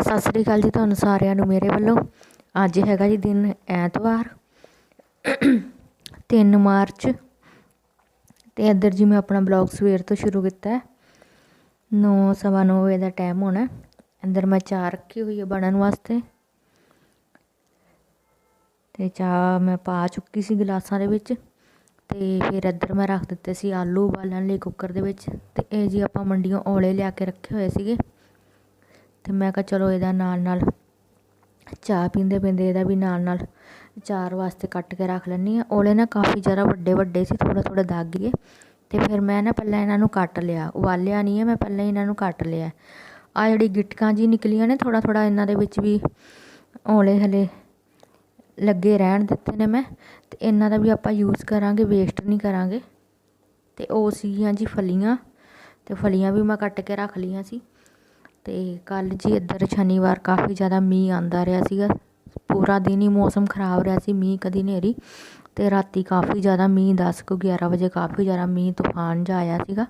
ਸਤਿ ਸ੍ਰੀ ਅਕਾਲ ਜੀ ਤੁਹਾਨੂੰ ਸਾਰਿਆਂ ਨੂੰ ਮੇਰੇ ਵੱਲੋਂ। ਅੱਜ ਹੈਗਾ ਜੀ ਦਿਨ ਐਤਵਾਰ 3 ਮਾਰਚ। ਤੇ ਇੱਧਰ ਜੀ ਮੈਂ ਆਪਣਾ ਬਲੌਗ ਸਵੇਰ ਤੋਂ ਸ਼ੁਰੂ ਕੀਤਾ ਹੈ। 9:30 ਵਜੇ ਦਾ ਟਾਈਮ ਹੋਣਾ ਅੰਦਰ ਮੈਂ ਚਾਹ ਰੱਖੀ ਹੋਈ ਹੈ ਬਣਨ ਵਾਸਤੇ। ਤੇ ਚਾਹ ਮੈਂ ਪਾ ਚੁੱਕੀ ਸੀ ਗਲਾਸਾਂ ਦੇ ਵਿੱਚ। ਤੇ ਫਿਰ ਇੱਧਰ ਮੈਂ ਰੱਖ ਦਿੱਤੇ ਸੀ ਆਲੂ ਉਬਾਲਣ ਲਈ ਕੁੱਕਰ ਦੇ ਵਿੱਚ। ਤੇ ਇਹ ਜੀ ਆਪਾਂ ਮੰਡੀਆਂ ਔਲੇ ਲਿਆ ਕੇ ਰੱਖੇ ਹੋਏ ਸੀਗੇ। ਅਤੇ ਮੈਂ ਕਿਹਾ ਚਲੋ ਇਹਦਾ ਨਾਲ ਨਾਲ ਚਾਹ ਪੀਂਦੇ ਪੀਂਦੇ ਇਹਦਾ ਵੀ ਨਾਲ ਨਾਲ ਚਾਰ ਵਾਸਤੇ ਕੱਟ ਕੇ ਰੱਖ ਲੈਂਦੀ ਹਾਂ। ਔਲੇ ਨਾ ਕਾਫੀ ਜ਼ਿਆਦਾ ਵੱਡੇ ਵੱਡੇ ਸੀ, ਥੋੜ੍ਹਾ ਥੋੜ੍ਹਾ ਦਾਗ ਗਏ। ਤੇ ਫਿਰ ਮੈਂ ਨਾ ਪਹਿਲਾਂ ਇਹਨਾਂ ਨੂੰ ਕੱਟ ਲਿਆ। ਉਬਾਲਿਆ ਨਹੀਂ ਹੈ, ਮੈਂ ਪਹਿਲਾਂ ਹੀ ਇਹਨਾਂ ਨੂੰ ਕੱਟ ਲਿਆ ਆ ਜਿਹੜੀ ਗਿਟਕਾਂ ਜੀ ਨਿਕਲੀਆਂ ਨੇ, ਥੋੜ੍ਹਾ ਥੋੜ੍ਹਾ ਇਹਨਾਂ ਦੇ ਵਿੱਚ ਵੀ ਔਲੇ ਹਲੇ ਲੱਗੇ ਰਹਿਣ ਦਿੱਤੇ ਨੇ ਮੈਂ। ਅਤੇ ਇਹਨਾਂ ਦਾ ਵੀ ਆਪਾਂ ਯੂਜ਼ ਕਰਾਂਗੇ ਵੇਸਟ ਨਹੀਂ ਕਰਾਂਗੇ। ਅਤੇ ਉਹ ਸੀਗੀਆਂ ਜੀ ਫਲੀਆਂ। ਅਤੇ ਫਲੀਆਂ ਵੀ ਮੈਂ ਕੱਟ ਕੇ ਰੱਖ ਲਈਆਂ ਸੀ। ਅਤੇ ਕੱਲ੍ਹ ਜੀ ਇੱਧਰ ਸ਼ਨੀਵਾਰ ਕਾਫੀ ਜ਼ਿਆਦਾ ਮੀਂਹ ਆਉਂਦਾ ਰਿਹਾ ਸੀਗਾ। ਪੂਰਾ ਦਿਨ ਹੀ ਮੌਸਮ ਖਰਾਬ ਰਿਹਾ ਸੀ, ਮੀਂਹ ਕਦੀ ਹਨੇਰੀ ਅਤੇ ਰਾਤੀ ਕਾਫੀ ਜ਼ਿਆਦਾ ਮੀਂਹ, ਦਸ ਕੁ 11 ਵਜੇ ਕਾਫੀ ਜ਼ਿਆਦਾ ਮੀਂਹ ਤੂਫਾਨ ਜਿਹਾ ਆਇਆ ਸੀਗਾ।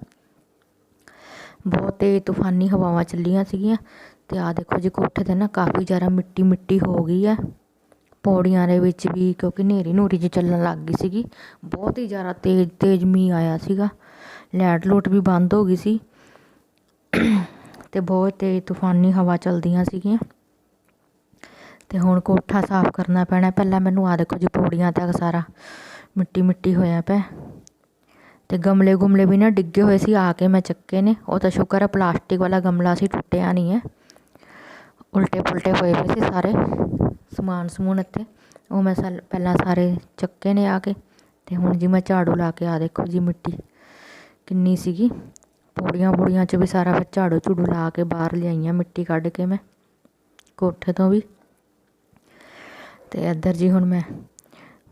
ਬਹੁਤ ਤੇਜ਼ ਤੂਫਾਨੀ ਹਵਾਵਾਂ ਚੱਲੀਆਂ ਸੀਗੀਆਂ ਅਤੇ ਆਹ ਦੇਖੋ ਜੀ ਕੋਠੇ ਤੇ ਨਾ ਕਾਫੀ ਜ਼ਿਆਦਾ ਮਿੱਟੀ ਮਿੱਟੀ ਹੋ ਗਈ ਹੈ। ਪੌੜੀਆਂ ਦੇ ਵਿੱਚ ਵੀ ਕਿਉਂਕਿ ਹਨੇਰੀ ਨੂਰੀ ਜੀ ਚੱਲਣ ਲੱਗ ਗਈ ਸੀਗੀ, ਬਹੁਤ ਹੀ ਜ਼ਿਆਦਾ ਤੇਜ਼ ਤੇਜ਼ ਮੀਂਹ ਆਇਆ ਸੀਗਾ। ਲੈਟ ਲੂਟ ਵੀ ਬੰਦ ਹੋ ਗਈ ਸੀ। ਤੇ ਬਹੁਤ ਤੇਜ਼ ਤੂਫਾਨੀ ਹਵਾ ਚੱਲਦੀਆਂ ਸੀਗੀਆਂ। ਤੇ ਹੁਣ ਕੋਠਾ ਸਾਫ਼ ਕਰਨਾ ਪੈਣਾ। ਪਹਿਲਾਂ ਮੈਨੂੰ ਆ ਦੇਖੋ ਜੀ, ਪੌੜੀਆਂ ਤੱਕ ਸਾਰਾ ਮਿੱਟੀ ਮਿੱਟੀ ਹੋਇਆ ਪਿਆ। ਤੇ ਗਮਲੇ ਗੁਮਲੇ ਵੀ ਨਾ ਡਿੱਗੇ ਹੋਏ ਸੀ, ਆ ਕੇ ਮੈਂ ਚੱਕੇ ਨੇ। ਉਹ ਤਾਂ ਸ਼ੁਕਰ ਹੈ ਪਲਾਸਟਿਕ ਵਾਲਾ ਗਮਲਾ ਸੀ, ਟੁੱਟਿਆ ਨਹੀਂ ਹੈ। ਉਲਟੇ ਪੁਲਟੇ ਹੋਏ ਪਏ ਸੀ ਸਾਰੇ ਸਮਾਨ ਸਮੂਨ ਇੱਥੇ। ਉਹ ਮੈਂ ਪਹਿਲਾਂ ਸਾਰੇ ਚੱਕੇ ਨੇ ਆ ਕੇ। ਤੇ ਹੁਣ ਜੀ ਮੈਂ ਝਾੜੂ ਲਾ ਕੇ ਆ ਦੇਖੋ ਜੀ, ਮਿੱਟੀ ਕਿੰਨੀ ਸੀਗੀ। ਪੌੜੀਆਂ ਪੌੜੀਆਂ 'ਚ ਵੀ ਸਾਰਾ ਫਿਰ ਝਾੜੂ ਝੂੜੂ ਲਾ ਕੇ ਬਾਹਰ ਲਿਆਈਆਂ ਮਿੱਟੀ ਕੱਢ ਕੇ ਮੈਂ, ਕੋਠੇ ਤੋਂ ਵੀ। ਅਤੇ ਇੱਧਰ ਜੀ ਹੁਣ ਮੈਂ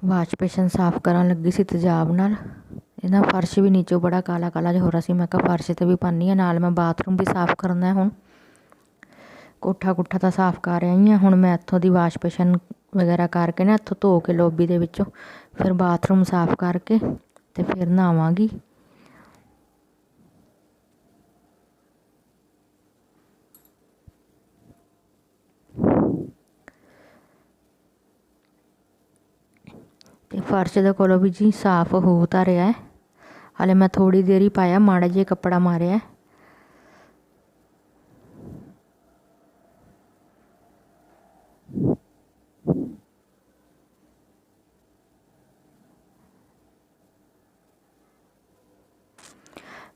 ਵਾਸ਼ ਬੇਸ਼ਨ ਸਾਫ਼ ਕਰਨ ਲੱਗੀ ਸੀ ਤੇਜ਼ਾਬ ਨਾਲ। ਇਹਦਾ ਫਰਸ਼ ਵੀ ਨੀਚੋਂ ਬੜਾ ਕਾਲਾ ਕਾਲਾ ਜਿਹਾ ਹੋ ਰਿਹਾ ਸੀ। ਮੈਂ ਕਿਹਾ ਫਰਸ਼ ਤੇ ਵੀ ਪਾਨੀ ਆ ਨਾਲ ਮੈਂ ਬਾਥਰੂਮ ਵੀ ਸਾਫ਼ ਕਰਨਾ ਹੁਣ। ਕੋਠਾ ਕੁੱਠਾ ਤਾਂ ਸਾਫ਼ ਕਰ ਰਹੀ ਹਾਂ। ਹੁਣ ਮੈਂ ਇੱਥੋਂ ਦੀ ਵਾਸ਼ ਬੇਸ਼ਨ ਵਗੈਰਾ ਕਰਕੇ ਨਾ ਇੱਥੋਂ ਧੋ ਕੇ ਲੋਬੀ ਦੇ ਵਿੱਚੋਂ ਫਿਰ ਬਾਥਰੂਮ ਸਾਫ਼ ਕਰਕੇ ਤੇ ਫਿਰ ਨਹਾਵਾਂਗੀ। ਤੇ ਫਰਸ਼ ਦੇ ਕੋਲੋਂ ਵੀ ਜੀ ਸਾਫ਼ ਹੋ ਤਾਂ ਰਿਹਾ ਹੈ। ਹਾਲੇ ਮੈਂ ਥੋੜੀ ਦੇਰ ਹੀ ਪਾਇਆ, ਮਾੜਾ ਜਿਹਾ ਕੱਪੜਾ ਮਾਰਿਆ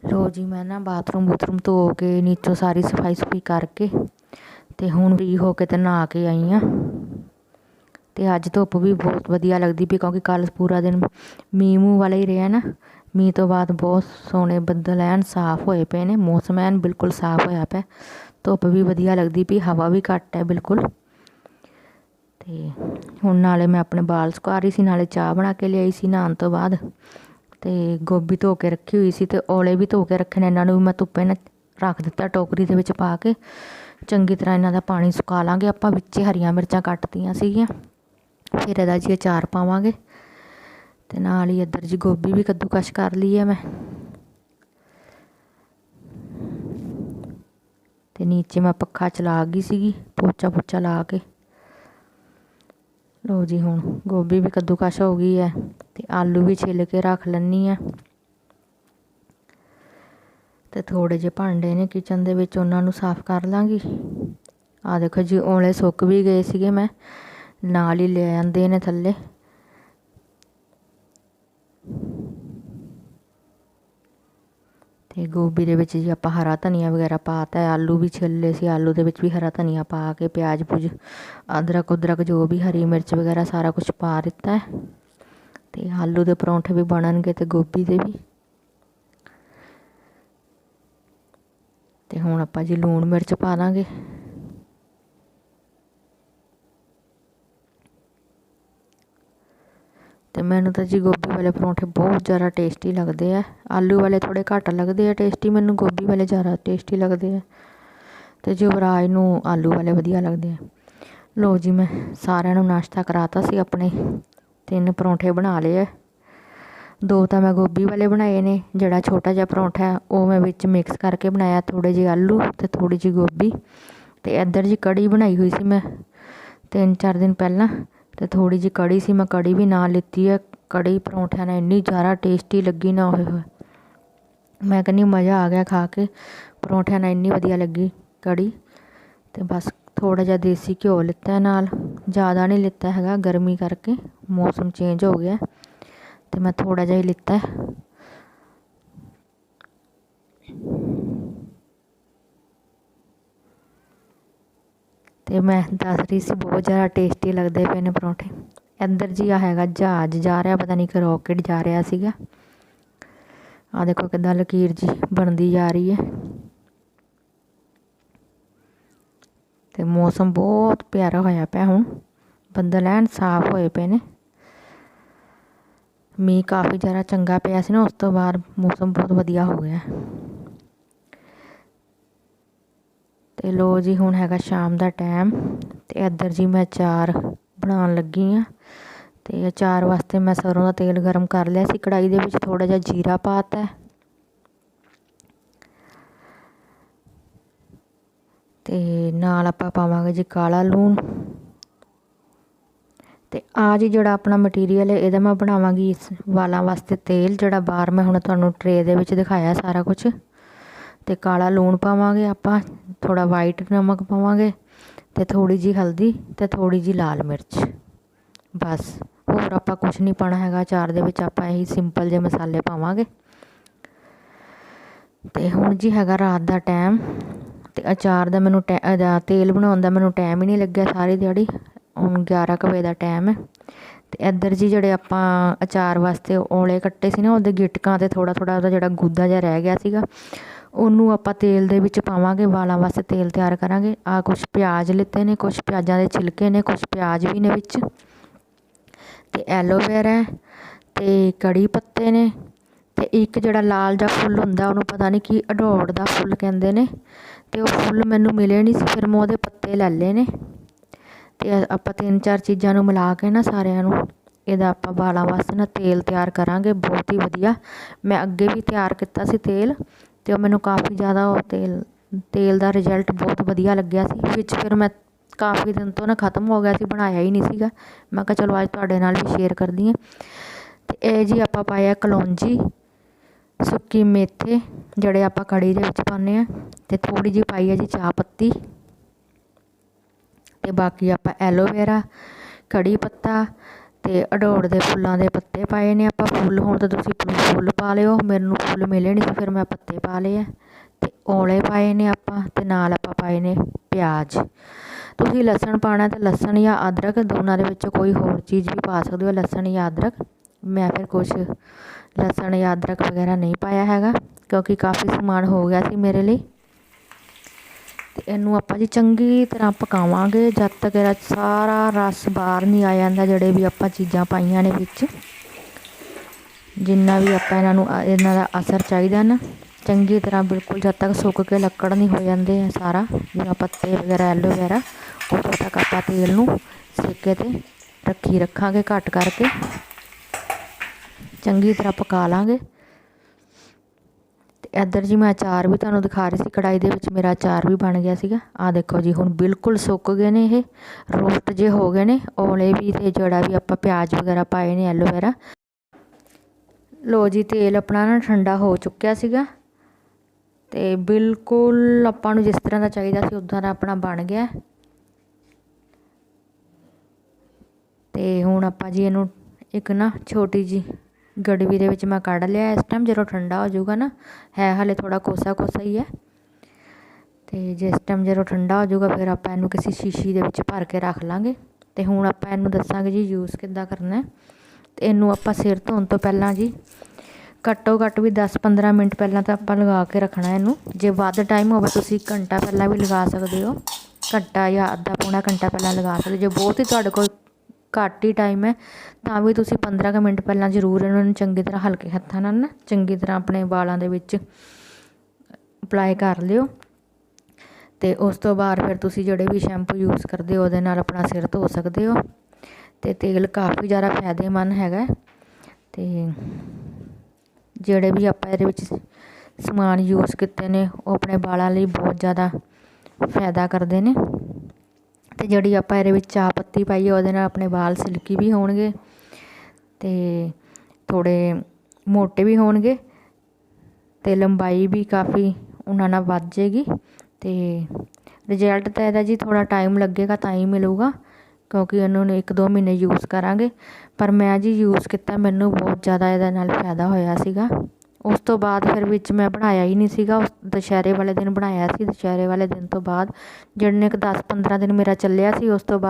ਲੋ ਜੀ, ਮੈਂ ਨਾ ਬਾਥਰੂਮ ਬੂਥਰੂਮ ਧੋ ਕੇ ਨੀਚੋਂ ਸਾਰੀ ਸਫ਼ਾਈ ਸੁਫਾਈ ਕਰਕੇ ਤੇ ਹੁਣ ਵੀ ਹੋ ਕੇ ਤੇ ਨਹਾ ਕੇ ਆਈ ਆ ਅਤੇ ਅੱਜ ਧੁੱਪ ਵੀ ਬਹੁਤ ਵਧੀਆ ਲੱਗਦੀ ਪਈ ਕਿਉਂਕਿ ਕੱਲ੍ਹ ਪੂਰਾ ਦਿਨ ਮੀਂਹ ਮੂੰਹ ਵਾਲਾ ਹੀ ਰਿਹਾ ਨਾ। ਮੀਂਹ ਤੋਂ ਬਾਅਦ ਬਹੁਤ ਸੋਹਣੇ ਬੱਦਲ ਐਨ ਸਾਫ਼ ਹੋਏ ਪਏ ਨੇ, ਮੌਸਮ ਐਨ ਬਿਲਕੁਲ ਸਾਫ਼ ਹੋਇਆ ਪਿਆ। ਧੁੱਪ ਵੀ ਵਧੀਆ ਲੱਗਦੀ ਪਈ, ਹਵਾ ਵੀ ਘੱਟ ਹੈ ਬਿਲਕੁਲ। ਅਤੇ ਹੁਣ ਨਾਲੇ ਮੈਂ ਆਪਣੇ ਬਾਲ ਸੁਕਾ ਰਹੀ ਸੀ, ਨਾਲੇ ਚਾਹ ਬਣਾ ਕੇ ਲਿਆਈ ਸੀ ਨਹਾਉਣ ਤੋਂ ਬਾਅਦ। ਅਤੇ ਗੋਭੀ ਧੋ ਕੇ ਰੱਖੀ ਹੋਈ ਸੀ ਅਤੇ ਔਲੇ ਵੀ ਧੋ ਕੇ ਰੱਖੇ ਨੇ ਇਹਨਾਂ ਨੂੰ ਵੀ ਮੈਂ ਧੁੱਪੇ ਨਾ ਰੱਖ ਦਿੱਤਾ ਟੋਕਰੀ ਦੇ ਵਿੱਚ ਪਾ ਕੇ। ਚੰਗੀ ਤਰ੍ਹਾਂ ਇਹਨਾਂ ਦਾ ਪਾਣੀ ਸੁਕਾ ਲਾਂਗੇ, ਆਪਾਂ ਵਿੱਚੇ ਹਰੀਆਂ ਮਿਰਚਾਂ ਕੱਟਤੀਆਂ ਸੀਗੀਆਂ। ਫਿਰ ਇਹਦਾ ਜੀ ਅਚਾਰ ਪਾਵਾਂਗੇ। ਤੇ ਨਾਲ ਹੀ ਇੱਧਰ ਜੀ ਗੋਭੀ ਵੀ ਕੱਦੂਕਸ਼ ਕਰ ਲਈ ਹੈ ਮੈਂ। ਤੇ ਨੀਚੇ ਮੈਂ ਪੱਖਾ ਚਲਾ ਗਈ ਸੀਗੀ, ਪੋਚਾ ਪੋਚਾ ਲਾ ਕੇ। ਲੋ ਜੀ ਹੁਣ ਗੋਭੀ ਵੀ ਕੱਦੂਕਸ਼ ਹੋ ਗਈ ਹੈ ਤੇ ਆਲੂ ਵੀ ਛਿੱਲ ਕੇ ਰੱਖ ਲੈਣੀ ਆ ਤੇ ਥੋੜੇ ਜਿਹੇ ਭਾਂਡੇ ਨੇ ਕਿਚਨ ਦੇ ਵਿੱਚ ਉਹਨਾਂ ਨੂੰ ਸਾਫ਼ ਕਰ ਲਾਂਗੀ। ਆ ਦੇਖੋ ਜੀ, ਔਲੇ ਸੁੱਕ ਵੀ ਗਏ ਸੀਗੇ ਮੈਂ। ਨਾਲ ਹੀ ਲੈ ਆਂਦੇ ਨੇ ਥੱਲੇ। ਤੇ ਗੋਭੀ ਦੇ ਵਿੱਚ ਜੀ ਆਪਾਂ ਹਰਾ ਧਨੀਆ ਵਗੈਰਾ ਪਾਤਾ ਹੈ, ਆਲੂ ਵੀ ਛਿੱਲੇ ਸੀ, ਆਲੂ ਦੇ ਵਿੱਚ ਵੀ ਹਰਾ ਧਨੀਆ ਪਾ ਕੇ, ਪਿਆਜ਼, ਪੁਜ, ਅਦਰਕ, ਉਦਰਕ ਜੋ ਵੀ ਹਰੀ ਮਿਰਚ ਵਗੈਰਾ ਸਾਰਾ ਕੁਝ ਪਾ ਦਿੱਤਾ ਹੈ। ਤੇ ਆਲੂ ਦੇ ਪਰੌਂਠੇ ਵੀ ਬਣਨਗੇ ਤੇ ਗੋਭੀ ਦੇ ਵੀ। ਤੇ ਹੁਣ ਆਪਾਂ ਜੀ ਲੂਣ ਮਿਰਚ ਪਾ ਦਾਂਗੇ। ਅਤੇ ਮੈਨੂੰ ਤਾਂ ਜੀ ਗੋਭੀ ਵਾਲੇ ਪਰੌਂਠੇ ਬਹੁਤ ਜ਼ਿਆਦਾ ਟੇਸਟੀ ਲੱਗਦੇ ਆ। ਆਲੂ ਵਾਲੇ ਥੋੜ੍ਹੇ ਘੱਟ ਲੱਗਦੇ ਆ ਟੇਸਟੀ ਮੈਨੂੰ ਗੋਭੀ ਵਾਲੇ ਜ਼ਿਆਦਾ ਟੇਸਟੀ ਲੱਗਦੇ ਆ। ਤੇ ਯੁਵਰਾਜ ਨੂੰ ਆਲੂ ਵਾਲੇ ਵਧੀਆ ਲੱਗਦੇ ਆ। ਲਓ ਜੀ ਮੈਂ ਸਾਰਿਆਂ ਨੂੰ ਨਾਸ਼ਤਾ ਕਰਾਤਾ ਸੀ ਆਪਣੇ। ਤਿੰਨ ਪਰੌਂਠੇ ਬਣਾ ਲਏ ਆ। ਦੋ ਤਾਂ ਮੈਂ ਗੋਭੀ ਵਾਲੇ ਬਣਾਏ ਨੇ, ਜਿਹੜਾ ਛੋਟਾ ਜਿਹਾ ਪਰੌਂਠਾ ਉਹ ਮੈਂ ਵਿੱਚ ਮਿਕਸ ਕਰਕੇ ਬਣਾਇਆ ਥੋੜੇ ਜਿਹੇ ਆਲੂ ਤੇ ਥੋੜੀ ਜਿਹੀ ਗੋਭੀ। ਤੇ ਇੱਧਰ ਜੀ ਕੜੀ ਬਣਾਈ ਹੋਈ ਸੀ ਮੈਂ। ਤਿੰਨ ਚਾਰ ਦਿਨ ਪਹਿਲਾਂ। ਅਤੇ ਥੋੜ੍ਹੀ ਜਿਹੀ ਕੜੀ ਸੀ, ਮੈਂ ਕੜੀ ਵੀ ਨਾਲ ਲਿੱਤੀ ਹੈ। ਕੜੀ ਪਰੌਂਠਿਆਂ ਨਾਲ ਇੰਨੀ ਜ਼ਿਆਦਾ ਟੇਸਟੀ ਲੱਗੀ ਨਾ ਹੋਏ ਹੋਏ। ਮੈਂ ਕਹਿੰਦੀ, ਮਜ਼ਾ ਆ ਗਿਆ ਖਾ ਕੇ। ਪਰੌਂਠਿਆਂ ਨਾਲ ਇੰਨੀ ਵਧੀਆ ਲੱਗੀ ਕੜੀ ਅਤੇ ਬਸ ਥੋੜ੍ਹਾ ਜਿਹਾ ਦੇਸੀ ਘਿਓ ਲਿੱਤਾ ਨਾਲ। ਜ਼ਿਆਦਾ ਨਹੀਂ ਲਿੱਤਾ ਹੈਗਾ, ਗਰਮੀ ਕਰਕੇ। ਮੌਸਮ ਚੇਂਜ ਹੋ ਗਿਆ। ਅਤੇ ਮੈਂ ਥੋੜ੍ਹਾ ਜਿਹਾ ਹੀ ਲਿੱਤਾ ਤੇ ਮੈਂ ਦੱਸ ਰਹੀ ਸੀ, ਬਹੁਤ ਜ਼ਿਆਦਾ ਟੇਸਟੀ ਲੱਗਦੇ ਪਏ ਨੇ ਪਰੌਂਠੇ। ਅੰਦਰ ਜੀ ਆ ਹੈਗਾ ਜਹਾਜ਼, ਜਾ ਰਿਹਾ ਪਤਾ ਨਹੀਂ ਕਿ ਰੋਕਟ ਜਾ ਰਿਹਾ ਸੀਗਾ। ਆ ਦੇਖੋ ਕਿੱਦਾਂ ਲਕੀਰ ਜੀ ਬਣਦੀ ਜਾ ਰਹੀ ਹੈ। ਤੇ ਮੌਸਮ ਬਹੁਤ ਪਿਆਰਾ ਹੋਇਆ ਪਿਆ ਹੁਣ। ਬੱਦਲ ਐਨ ਸਾਫ਼ ਹੋਏ ਪਏ ਨੇ। ਮੀਂਹ ਕਾਫੀ ਜ਼ਿਆਦਾ ਚੰਗਾ ਪਿਆ ਸੀ ਨਾ, ਉਸ ਤੋਂ ਬਾਅਦ ਮੌਸਮ ਬਹੁਤ ਵਧੀਆ ਹੋ ਗਿਆ। ਤੇ ਲੋ ਜੀ, ਹੁਣ ਹੈਗਾ ਸ਼ਾਮ ਦਾ ਟਾਈਮ ਤੇ ਇੱਧਰ ਜੀ ਮੈਂ ਅਚਾਰ ਬਣਾਉਣ ਲੱਗੀ ਆ ਤੇ ਅਚਾਰ ਵਾਸਤੇ ਮੈਂ ਸਰੋਂ ਦਾ ਤੇਲ ਗਰਮ ਕਰ ਲਿਆ ਸੀ। ਕੜਾਈ ਦੇ ਵਿੱਚ ਥੋੜਾ ਜਿਹਾ ਜੀਰਾ ਪਾਤਾ ਤੇ ਨਾਲ ਆਪਾਂ ਪਾਵਾਂਗੇ ਜੀ ਕਾਲਾ ਲੂਣ। ਤੇ ਆ ਜੀ ਜਿਹੜਾ ਆਪਣਾ ਮਟੀਰੀਅਲ ਹੈ, ਇਹਦਾ ਮੈਂ ਬਣਾਵਾਂਗੀ ਇਸ ਵਾਲਾਂ ਵਾਸਤੇ ਤੇਲ, ਜਿਹੜਾ ਬਾਹਰ ਮੈਂ ਹੁਣ ਤੁਹਾਨੂੰ ਟਰੇ ਦੇ ਵਿੱਚ ਦਿਖਾਇਆ ਸਾਰਾ ਕੁਝ ਤੇ ਕਾਲਾ ਲੂਣ ਪਾਵਾਂਗੇ ਆਪਾਂ। ਥੋੜਾ ਵਾਈਟ ਨਮਕ ਪਾਵਾਂਗੇ ਤੇ ਥੋੜੀ ਜੀ ਹਲਦੀ ਤੇ ਥੋੜੀ ਜੀ ਲਾਲ ਮਿਰਚ। ਬਸ, ਹੋਰ ਆਪਾਂ ਕੁਝ ਨਹੀਂ ਪਾਣਾ ਹੈਗਾ। ਚਾਰ ਦੇ ਵਿੱਚ ਆਪਾਂ ਇਹੀ ਸਿੰਪਲ ਜਿਹੇ ਮਸਾਲੇ ਪਾਵਾਂਗੇ। ਤੇ ਹੁਣ ਜੀ ਹੈਗਾ ਰਾਤ ਦਾ ਟਾਈਮ ਤੇ ਅਚਾਰ ਦਾ ਮੈਨੂੰ ਤੇਲ ਬਣਾਉਣ ਦਾ ਮੈਨੂੰ ਟਾਈਮ ਹੀ ਨਹੀਂ ਲੱਗਿਆ ਸਾਰੀ ਦਿਹਾੜੀ। ਹੁਣ 11 ਕੁ ਵਜੇ ਦਾ ਟਾਈਮ ਹੈ। ਤੇ ਇੱਧਰ ਜੀ ਜਿਹੜੇ ਆਪਾਂ ਅਚਾਰ ਵਾਸਤੇ ਔਲੇ ਕੱਟੇ ਸੀ ਨਾ, ਉਹਦੇ ਗਿਟਕਾਂ ਤੇ ਥੋੜਾ ਥੋੜਾ ਉਹਦਾ ਜਿਹੜਾ ਗੁੱਦਾ ਜਿਹਾ ਰਹਿ ਗਿਆ ਸੀਗਾ। ਉਹਨੂੰ ਆਪਾਂ ਤੇਲ ਦੇ ਵਿੱਚ ਪਾਵਾਂਗੇ, ਵਾਲਾਂ ਵਾਸਤੇ ਤੇਲ ਤਿਆਰ ਕਰਾਂਗੇ। ਆਹ ਕੁਛ ਪਿਆਜ਼ ਲਿੱਤੇ ਨੇ, ਕੁਛ ਪਿਆਜ਼ਾਂ ਦੇ ਛਿਲਕੇ ਨੇ, ਕੁਛ ਪਿਆਜ਼ ਵੀ ਨੇ ਵਿੱਚ। ਤੇ ਐਲੋਵੇਰਾ ਅਤੇ ਕੜੀ ਪੱਤੇ ਨੇ ਅਤੇ ਇੱਕ ਜਿਹੜਾ ਲਾਲ ਜਿਹਾ ਫੁੱਲ ਹੁੰਦਾ, ਉਹਨੂੰ ਪਤਾ ਨਹੀਂ ਕੀ ਅਡੋੜ ਦਾ ਫੁੱਲ ਕਹਿੰਦੇ ਨੇ। ਅਤੇ ਉਹ ਫੁੱਲ ਮੈਨੂੰ ਮਿਲੇ ਨਹੀਂ ਸੀ, ਫਿਰ ਮੈਂ ਉਹਦੇ ਪੱਤੇ ਲੈ ਲਏ ਨੇ। ਅਤੇ ਆਪਾਂ ਤਿੰਨ ਚਾਰ ਚੀਜ਼ਾਂ ਨੂੰ ਮਿਲਾ ਕੇ ਨਾ ਸਾਰਿਆਂ ਨੂੰ, ਇਹਦਾ ਆਪਾਂ ਵਾਲਾਂ ਵਾਸਤੇ ਨਾ ਤੇਲ ਤਿਆਰ ਕਰਾਂਗੇ, ਬਹੁਤ ਹੀ ਵਧੀਆ। ਮੈਂ ਅੱਗੇ ਵੀ ਤਿਆਰ ਕੀਤਾ ਸੀ ਤੇਲ। ਅਤੇ ਉਹ ਮੈਨੂੰ ਕਾਫੀ ਜ਼ਿਆਦਾ ਉਹ ਤੇਲ ਤੇਲ ਦਾ ਰਿਜ਼ਲਟ ਬਹੁਤ ਵਧੀਆ ਲੱਗਿਆ ਸੀ, ਵਿੱਚ ਫਿਰ ਮੈਂ ਕਾਫੀ ਦਿਨ ਤੋਂ ਨਾ ਖਤਮ ਹੋ ਗਿਆ ਸੀ, ਬਣਾਇਆ ਹੀ ਨਹੀਂ ਸੀਗਾ। ਮੈਂ ਕਿਹਾ ਚਲੋ ਅੱਜ ਤੁਹਾਡੇ ਨਾਲ ਵੀ ਸ਼ੇਅਰ ਕਰਦੀ ਹਾਂ। ਅਤੇ ਇਹ ਜੀ ਆਪਾਂ ਪਾਇਆ ਕਲੌਂਜੀ, ਸੁੱਕੀ ਮੇਥੇ, ਜਿਹੜੇ ਆਪਾਂ ਕੜੀ ਦੇ ਵਿੱਚ ਪਾਉਂਦੇ ਆ ਤੇ ਥੋੜੀ ਜਿਹੀ ਪਾਈ ਹੈ ਜੀ ਚਾਹ ਪੱਤੀ। ਤੇ ਬਾਕੀ ਆਪਾਂ ਐਲੋਵੇਰਾ ਕੜੀ ਪੱਤਾ ਅਤੇ ਅਡੋੜ ਦੇ ਫੁੱਲਾਂ ਦੇ ਪੱਤੇ ਪਾਏ ਨੇ। ਆਪਾਂ ਫੁੱਲ ਹੋਣ ਤਾਂ ਤੁਸੀਂ ਫੁੱਲ ਪਾ ਲਿਓ। ਮੈਨੂੰ ਫੁੱਲ ਮਿਲੇ ਨਹੀਂ ਸੀ ਫਿਰ ਮੈਂ ਪੱਤੇ ਪਾ ਲਏ ਹੈ ਅਤੇ ਔਲੇ ਪਾਏ ਨੇ ਆਪਾਂ ਅਤੇ ਨਾਲ ਆਪਾਂ ਪਾਏ ਨੇ ਪਿਆਜ਼। ਤੁਸੀਂ ਲਸਣ ਪਾਉਣਾ ਤਾਂ ਲਸਣ ਜਾਂ ਅਦਰਕ ਦੋਨਾਂ ਦੇ ਵਿੱਚ ਕੋਈ ਹੋਰ ਚੀਜ਼ ਵੀ ਪਾ ਸਕਦੇ ਹੋ, ਲਸਣ ਜਾਂ ਅਦਰਕ। ਮੈਂ ਫਿਰ ਕੁਛ ਲਸਣ ਜਾਂ ਅਦਰਕ ਵਗੈਰਾ ਨਹੀਂ ਪਾਇਆ ਹੈਗਾ, ਕਿਉਂਕਿ ਕਾਫੀ ਸਮਾਨ ਹੋ ਗਿਆ ਸੀ ਮੇਰੇ ਲਈ। ਅਤੇ ਇਹਨੂੰ ਆਪਾਂ ਜੀ ਚੰਗੀ ਤਰ੍ਹਾਂ ਪਕਾਵਾਂਗੇ, ਜਦ ਤੱਕ ਇਹਦਾ ਸਾਰਾ ਰਸ ਬਾਹਰ ਨਹੀਂ ਆ ਜਾਂਦਾ ਜਿਹੜੇ ਵੀ ਆਪਾਂ ਚੀਜ਼ਾਂ ਪਾਈਆਂ ਨੇ ਵਿੱਚ। ਜਿੰਨਾ ਵੀ ਆਪਾਂ ਇਹਨਾਂ ਨੂੰ, ਇਹਨਾਂ ਦਾ ਅਸਰ ਚਾਹੀਦਾ ਨਾ, ਚੰਗੀ ਤਰ੍ਹਾਂ ਬਿਲਕੁਲ ਜਦ ਤੱਕ ਸੁੱਕ ਕੇ ਲੱਕੜ ਨਹੀਂ ਹੋ ਜਾਂਦੇ ਸਾਰਾ, ਜਿਵੇਂ ਪੱਤੇ ਵਗੈਰਾ, ਐਲੋ ਵਗੈਰਾ, ਉਦੋਂ ਤੱਕ ਆਪਾਂ ਤੇਲ ਨੂੰ ਸੇਕੇ ਤੇ ਰੱਖੀ ਰੱਖਾਂਗੇ ਘੱਟ ਕਰਕੇ। ਚੰਗੀ ਤਰ੍ਹਾਂ ਪਕਾ ਲਾਂਗੇ। ਇੱਧਰ ਜੀ ਮੈਂ ਅਚਾਰ ਵੀ ਤੁਹਾਨੂੰ ਦਿਖਾ ਰਹੀ ਸੀ ਕੜਾਈ ਦੇ ਵਿੱਚ ਮੇਰਾ ਅਚਾਰ ਵੀ ਬਣ ਗਿਆ ਸੀਗਾ। ਆ ਦੇਖੋ ਜੀ, ਹੁਣ ਬਿਲਕੁਲ ਸੁੱਕ ਗਏ ਨੇ ਇਹ, ਰੋਸਟ ਜੇ ਹੋ ਗਏ ਨੇ, ਔਲੇ ਵੀ ਤੇ ਜਿਹੜਾ ਵੀ ਆਪਾਂ ਪਿਆਜ਼ ਵਗੈਰਾ ਪਾਏ ਨੇ ਐਲੋਵੇਰਾ ਲੋ ਜੀ, ਤੇਲ ਆਪਣਾ ਨਾ ਠੰਡਾ ਹੋ ਚੁੱਕਿਆ ਸੀਗਾ, ਤੇ ਬਿਲਕੁਲ ਆਪਾਂ ਨੂੰ ਜਿਸ ਤਰ੍ਹਾਂ ਦਾ ਚਾਹੀਦਾ ਸੀ, ਉਦਾਂ ਦਾ ਆਪਣਾ ਬਣ ਗਿਆ। ਤੇ ਹੁਣ ਆਪਾਂ ਜੀ ਇਹਨੂੰ ਇੱਕ ਨਾ ਛੋਟੀ ਜੀ ਗੜਵੀ ਦੇ ਵਿੱਚ ਮੈਂ ਕੱਢ ਲਿਆ ਇਸ ਟਾਈਮ ਜਦੋਂ ਠੰਡਾ ਹੋ ਜਾਊਗਾ ਨਾ, ਹੈ ਹਲੇ ਥੋੜਾ ਕੋਸਾ ਕੋਸਾ ਹੀ ਹੈ। ਤੇ ਜਿਸ ਟਾਈਮ ਜਦੋਂ ਠੰਡਾ ਹੋ ਜਾਊਗਾ, ਫਿਰ ਆਪਾਂ ਇਹਨੂੰ ਕਿਸੇ ਸ਼ੀਸ਼ੀ ਦੇ ਵਿੱਚ ਭਰ ਕੇ ਰੱਖ ਲਾਂਗੇ। ਤੇ ਹੁਣ ਆਪਾਂ ਇਹਨੂੰ ਦੱਸਾਂਗੇ ਜੀ ਯੂਜ਼ ਕਿੱਦਾਂ ਕਰਨਾ ਤੇ ਇਹਨੂੰ ਆਪਾਂ ਸਿਰ ਧੋਣ ਤੋਂ ਪਹਿਲਾਂ ਜੀ, ਘੱਟੋ ਘੱਟ ਵੀ 10-15 ਮਿੰਟ ਪਹਿਲਾਂ ਤਾਂ ਆਪਾਂ ਲਗਾ ਕੇ ਰੱਖਣਾ ਇਹਨੂੰ। ਜੇ ਵੱਧ ਟਾਈਮ ਹੋਵੇ, ਤੁਸੀਂ ਘੰਟਾ ਪਹਿਲਾਂ ਵੀ ਲਗਾ ਸਕਦੇ ਹੋ। ਘੰਟਾ ਜਾਂ ਅੱਧਾ ਪੌਣਾ ਘੰਟਾ ਪਹਿਲਾਂ ਲਗਾ ਸਕਦੇ ਜੇ ਬਹੁਤ ਹੀ ਤੁਹਾਡੇ ਕੋਲ ਘੱਟ ਹੀ ਟਾਈਮ ਹੈ, ਤਾਂ ਵੀ ਤੁਸੀਂ 15 ਕੁ ਮਿੰਟ ਪਹਿਲਾਂ ਜ਼ਰੂਰ ਇਹਨਾਂ ਨੂੰ ਚੰਗੀ ਤਰ੍ਹਾਂ ਹਲਕੇ ਹੱਥਾਂ ਨਾਲ ਨਾ ਚੰਗੀ ਤਰ੍ਹਾਂ ਆਪਣੇ ਵਾਲਾਂ ਦੇ ਵਿੱਚ ਅਪਲਾਈ ਕਰ ਲਿਓ। ਤੇ ਉਸ ਤੋਂ ਬਾਅਦ ਫਿਰ ਤੁਸੀਂ ਜਿਹੜੇ ਵੀ ਸ਼ੈਂਪੂ ਯੂਜ਼ ਕਰਦੇ ਹੋ, ਉਹਦੇ ਨਾਲ ਆਪਣਾ ਸਿਰ ਧੋ ਸਕਦੇ ਹੋ। ਤੇ ਤੇਲ ਕਾਫੀ ਜ਼ਿਆਦਾ ਫਾਇਦੇਮੰਦ ਹੈਗਾ ਤੇ ਜਿਹੜੇ ਵੀ ਆਪਾਂ ਇਹਦੇ ਵਿੱਚ ਸਮਾਨ ਯੂਜ਼ ਕੀਤੇ ਨੇ, ਉਹ ਆਪਣੇ ਵਾਲਾਂ ਲਈ ਬਹੁਤ ਜ਼ਿਆਦਾ ਫਾਇਦਾ ਕਰਦੇ ਨੇ। ਅਤੇ ਜਿਹੜੀ ਆਪਾਂ ਇਹਦੇ ਵਿੱਚ ਚਾਹ ਪੱਤੀ ਪਾਈ ਹੈ ਉਹਦੇ ਨਾਲ ਆਪਣੇ ਵਾਲ ਸਿਲਕੀ ਵੀ ਹੋਣਗੇ ਅਤੇ ਥੋੜ੍ਹੇ ਮੋਟੇ ਵੀ ਹੋਣਗੇ ਅਤੇ ਲੰਬਾਈ ਵੀ ਕਾਫੀ ਉਹਨਾਂ ਨਾਲ ਵੱਧ ਜਾਏਗੀ ਅਤੇ ਰਿਜ਼ਲਟ ਤਾਂ ਇਹਦਾ ਜੀ ਥੋੜ੍ਹਾ ਟਾਈਮ ਲੱਗੇਗਾ, ਤਾਂ ਹੀ ਮਿਲੂਗਾ, ਕਿਉਂਕਿ ਇਹਨੂੰ ਇੱਕ ਦੋ ਮਹੀਨੇ ਯੂਜ਼ ਕਰਾਂਗੇ, ਪਰ ਮੈਂ ਜੀ ਯੂਜ਼ ਕੀਤਾ, ਮੈਨੂੰ ਬਹੁਤ ਜ਼ਿਆਦਾ ਇਹਦੇ ਨਾਲ ਫਾਇਦਾ ਹੋਇਆ ਸੀਗਾ। ਉਸ ਤੋਂ ਬਾਅਦ ਫਿਰ ਵਿੱਚ ਮੈਂ ਬਣਾਇਆ ਹੀ ਨਹੀਂ ਸੀਗਾ, ਉਸ ਦੁਸਹਿਰੇ ਵਾਲੇ ਦਿਨ ਬਣਾਇਆ ਸੀ, ਦੁਸਹਿਰੇ ਵਾਲੇ ਦਿਨ ਤੋਂ ਬਾਅਦ, ਜਿਹੜੇ ਇੱਕ ਦਸ ਪੰਦਰਾਂ ਦਿਨ ਮੇਰਾ ਚੱਲਿਆ ਸੀ, ਉਸ ਤੋਂ ਬਾਅਦ